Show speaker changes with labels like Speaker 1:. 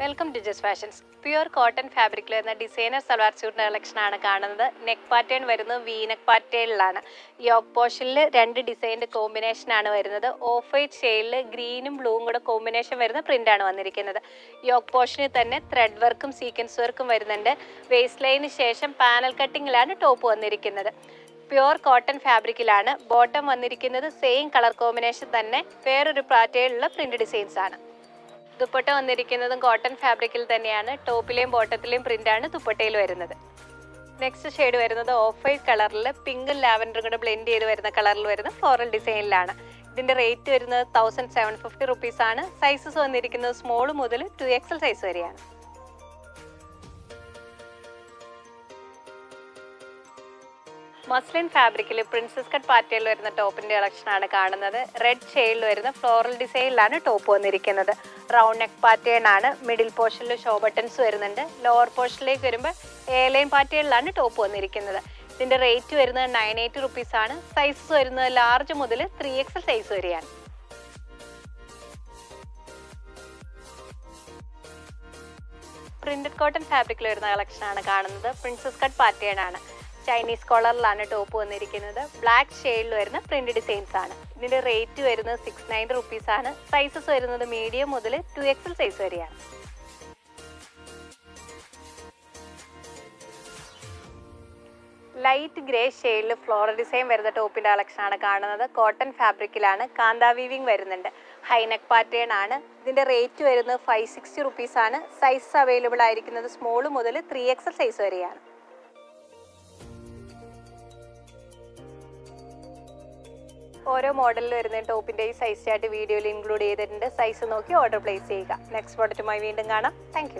Speaker 1: Welcome to Jas fashions pure cotton ഫാബ്രിക്കിൽ വരുന്ന designer salwar സ്യൂട്ടിന്റെ കളക്ഷനാണ് കാണുന്നത്. നെക്ക് പാറ്റേൺ വരുന്നത് വി നെക്ക് പാറ്റേണിലാണ് യോക്ക് പോർഷനിൽ രണ്ട് ഡിസൈന്റെ കോമ്പിനേഷനാണ് വരുന്നത്. ഓഫ് വൈറ്റ് ഷെയ്ഡിൽ ഗ്രീനും ബ്ലൂവും കൂടെ കോമ്പിനേഷൻ വരുന്ന പ്രിന്റാണ് വന്നിരിക്കുന്നത്. യോക്ക് പോർഷനിൽ തന്നെ ത്രെഡ് വർക്കും സീക്വൻസ് വർക്കും വരുന്നുണ്ട്. വേസ്റ്റ് ലൈനിന് ശേഷം പാനൽ കട്ടിങ്ങിലാണ് ടോപ്പ് വന്നിരിക്കുന്നത്. പ്യുവർ കോട്ടൺ ഫാബ്രിക്കിലാണ് ബോട്ടം വന്നിരിക്കുന്നത് സെയിം കളർ കോമ്പിനേഷൻ തന്നെ വേറൊരു പാറ്റേണിലുള്ള പ്രിന്റ് ഡിസൈൻസ് ആണ്. ദുപ്പട്ട വന്നിരിക്കുന്നതും കോട്ടൺ ഫാബ്രിക്കിൽ തന്നെയാണ്. ടോപ്പിലെയും ബോട്ടത്തിലെയും പ്രിന്റാണ് ദുപ്പട്ടയിൽ വരുന്നത്. നെക്സ്റ്റ് ഷെയ്ഡ് വരുന്നത് ഓഫ് വൈറ്റ് കളറിൽ പിങ്കും ലാവൻഡറും കൂടെ ബ്ലെൻഡ് ചെയ്ത് വരുന്ന കളറിൽ വരുന്ന ഫ്ലോറൽ ഡിസൈനിലാണ് ഇതിന്റെ റേറ്റ് വരുന്നത് തൗസൻഡ് സെവൻ ഫിഫ്റ്റി റുപ്പീസ് ആണ്. സൈസസ് വന്നിരിക്കുന്നത് സ്മോൾ മുതൽ ടു എക്സൽ സൈസ് വരെയാണ്. മസ്ലിൻ ഫാബ്രിക്കിൽ പ്രിൻസസ് കട്ട് പാറ്റയിൽ വരുന്ന ടോപ്പിന്റെ കളക്ഷൻ ആണ് കാണുന്നത്. റെഡ് ഷെയ്ഡിൽ വരുന്ന ഫ്ലോറൽ ഡിസൈനിലാണ് ടോപ്പ് വന്നിരിക്കുന്നത്. റൗണ്ട് നെക്ക് പാറ്റേൺ ആണ്. മിഡിൽ പോർഷനിൽ ഷോ ബട്ടൺസ് വരുന്നുണ്ട്. ലോവർ പോർഷനിലേക്ക് വരുമ്പോൾ എ ലൈൻ പാറ്റേണിലാണ് ടോപ്പ് വന്നിരിക്കുന്നത്. ഇതിന്റെ റേറ്റ് വരുന്നത് നയൻ എയ്റ്റ് റുപ്പീസ് ആണ്. സൈസസ് വരുന്നത് ലാർജ് മുതൽ ത്രീ എക്സ് സൈസ് വരെയാണ്. പ്രിന്റഡ് കോട്ടൺ ഫാബ്രിക്കിൽ വരുന്ന കളക്ഷനാണ് കാണുന്നത്. പ്രിൻസസ് കട്ട് പാറ്റേൺ ആണ്. ചൈനീസ് കോളറിലാണ് ടോപ്പ് വന്നിരിക്കുന്നത്. ബ്ലാക്ക് ഷെയ്ഡിൽ വരുന്ന പ്രിന്റ് ഡിസൈൻസ് ആണ്. ഇതിന്റെ റേറ്റ് വരുന്നത് സിക്സ് നയൻ റുപ്പീസ് ആണ്. സൈസസ് വരുന്നത് മീഡിയം മുതൽ ടു എക്സൽ സൈസ് വരെയാണ്. ലൈറ്റ് ഗ്രേ ഷെയ്ഡിൽ ഫ്ലോറൽ ഡിസൈൻ വരുന്ന ടോപ്പിന്റെ കളക്ഷൻ ആണ് കാണുന്നത്. കോട്ടൺ ഫാബ്രിക്കിലാണ് കാന്താ വീവിംഗ് വരുന്നുണ്ട്. ഹൈനെക്ക് പാറ്റേൺ ആണ്. ഇതിന്റെ റേറ്റ് വരുന്നത് ഫൈവ് സിക്സ്റ്റി റുപ്പീസ് ആണ്. സൈസ് അവൈലബിൾ ആയിരിക്കുന്നത് സ്മോൾ മുതൽ ത്രീ എക്സൽ സൈസ് വരെയാണ്. ഓരോ മോഡലിൽ വരുന്ന ടോപ്പിന്റെ ഈ സൈസ് ചാർട്ട് വീഡിയോയിൽ ഇൻക്ലൂഡ് ചെയ്തിട്ടുണ്ട്. സൈസ് നോക്കി ഓർഡർ പ്ലേസ് ചെയ്യുക. നെക്സ്റ്റ് പ്രോഡക്റ്റുമായി വീണ്ടും കാണാം. താങ്ക്